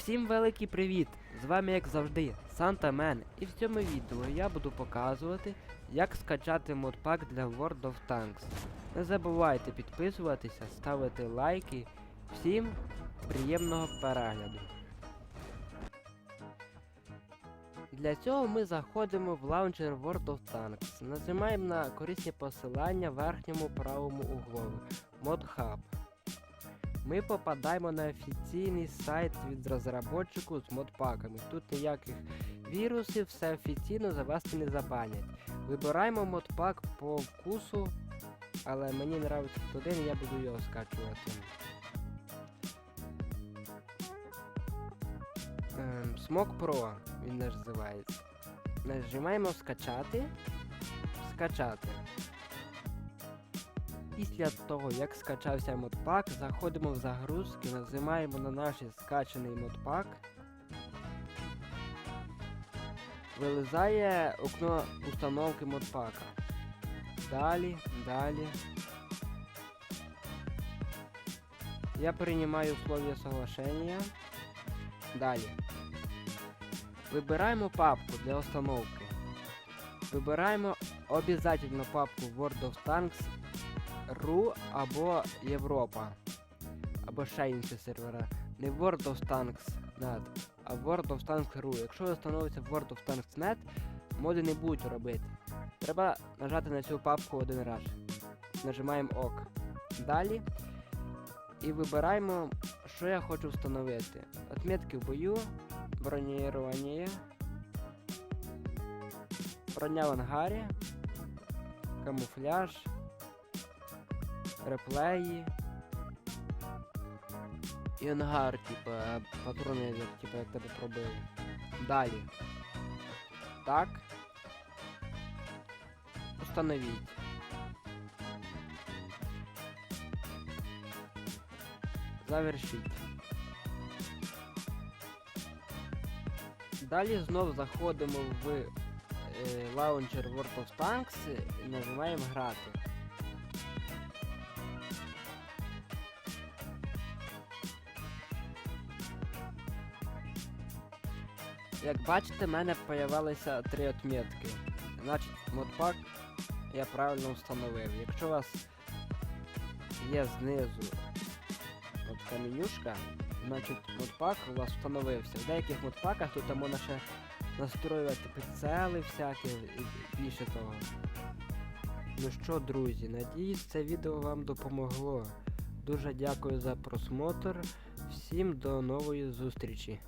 Всім великий привіт! З вами як завжди Санта Мен і в цьому відео я буду показувати, як скачати модпак для World of Tanks. Не забувайте підписуватися, ставити лайки. Всім приємного перегляду. Для цього ми заходимо в лаунчер World of Tanks. Нажимаємо на корисні посилання в верхньому правому углу ModHub. Ми попадаємо на офіційний сайт від розробнику з модпаками. Тут ніяких вірусів, все офіційно за вас не забанять. Вибираємо модпак по вкусу, але мені нравиться один, я буду його скачувати. Ем, Smok Pro він називається. Нажимаємо скачати. Скачати. Після того, як скачався модпак, заходимо в загрузки, нажимаємо на наш скачаний модпак. Вилизає окно установки модпака. Далі, далі. Я принимаю условия соглашения. Далі. Вибираємо папку для установки. Вибираємо обов'язково папку World of Tanks RU або Європа. Або ще інші сервера. Не World of Tanks Net, а World of Tanks RU. Якщо ви встановите World of Tanks Net, моди не будуть робити. Треба нажати на цю папку один раз. Нажимаємо ОК. Далі. І вибираємо, що я хочу встановити. Отметки в бою, бронірування, броня в ангарі, камуфляж, реплеї. І ангар, типа, патрони, як, як тебе пробили. Далі. Так. Установіть. Завершіть. Далі знов заходимо в е, лаунчер World of Tanks і нажимаємо грати. Як бачите, в мене появилися три отметки. Значить, модпак я правильно встановив. Якщо у вас є знизу от каменюшка, значить модпак у вас встановився. В деяких модпаках тут можна ще настроювати прицели всякі і більше того. Ну що, друзі, надіюсь, це відео вам допомогло. Дуже дякую за просмотр. Всім до нової зустрічі.